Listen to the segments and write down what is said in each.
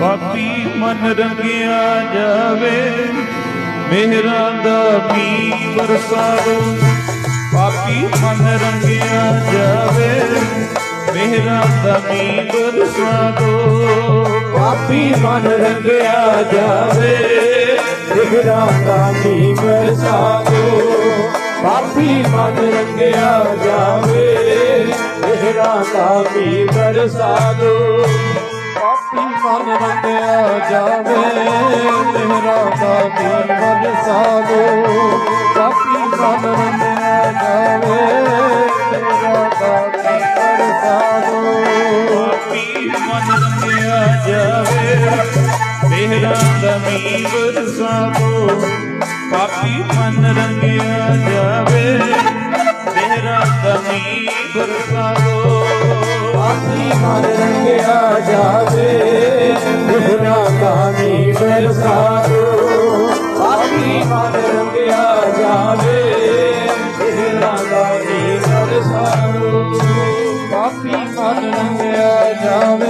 ਪਾਪੀ ਮਨ ਰੰਗਿਆ ਜਾਵੇ। ਮਿਹਰਾਂ ਦਾ ਵੀ ਬਰਸਾਦੋ ਪਾਪੀ ਮਨ ਰੰਗਿਆ ਜਾਵੇ। ਮਿਹਰਾਂ ਦਾ ਵੀ ਬਰਸਾਦੋ ਪਾਪੀ ਮਨ ਰੰਗਿਆ ਜਾਵੇ। ਬਿਗੜਾ ਦਾ ਮੀ ਬਰਸਾ ਦੋ ਪਾਪੀ ਮਨ ਰੰਗਿਆ ਜਾਵੇ। ਬਿਗੜਾ ਦਾ ਵੀ ਬਰਸਾ ਮਨ ਰੰਗਿਆ ਜਾਵੇ ਬਿਗੜਾ ਦਾ ਮੀ ਬਰਸਾ ਦੋ ਮਨ ਰੰਗਿਆ ਜਾਵੇ ਬਿਗੜਾ ਦਾ ਮੀ ਬਰਸਾ ਦੋ ਮਨ ਰੰਗਿਆ ਜਾਵੇ ਮਿਹਰਾਂ ਦਾ ਵੀ ਬਰਸਾਦੋ ਮਨ ਰੰਗਿਆ ਜਾਵੇ ਮਿਹਰਾਂ ਦਾ ਪਾਪੀ ਮਨ ਰੰਗਿਆ ਜਾਵੇ। ਬਿਹਰਾ ਕਾਮੀ ਬਰਸਾ ਦੋ ਪਾਪੀ ਮਨ ਰੰਗਿਆ ਜਾਵੇ। ਬਿਹਰਾ ਕਾਮੀ ਬਰਸਾ ਦੋ ਪਾਪੀ ਮਨ ਰੰਗਿਆ ਜਾਵੇ।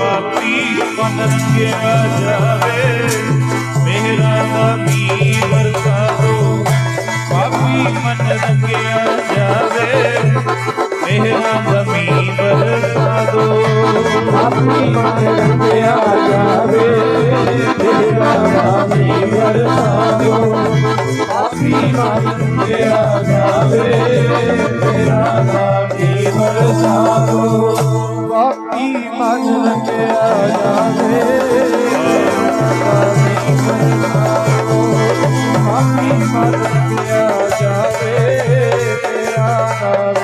ਪਾਪੀ ਮਨ ਰੰਗਿਆ ਜਾਵੇ ਮਿਹਰਾਂ ਦਾ ਵੀ ਬਰਸਾਦੋ ਪਾਪੀ ਮਨ ਰੰਗਿਆ ਜਾਵੇ ਮਿਹਰਾਂ ਦਾ ਵੀ ਬਰਸਾਦੋ ਆਪਣੀ ਮਨ ਰੰਗਿਆ ਮੇਰਾ ਜਾਵੇ ਤੇਰਾ ਨਾਮ ਹੀ ਬਰਸਾਵੋ ਬਾਕੀ ਮਨ ਲੰਘਿਆ ਜਾਵੇ ਬਾਕੀ ਮਨ ਲੰਘਿਆ ਜਾਵੇ ਤੇਰਾ ਨਾਮ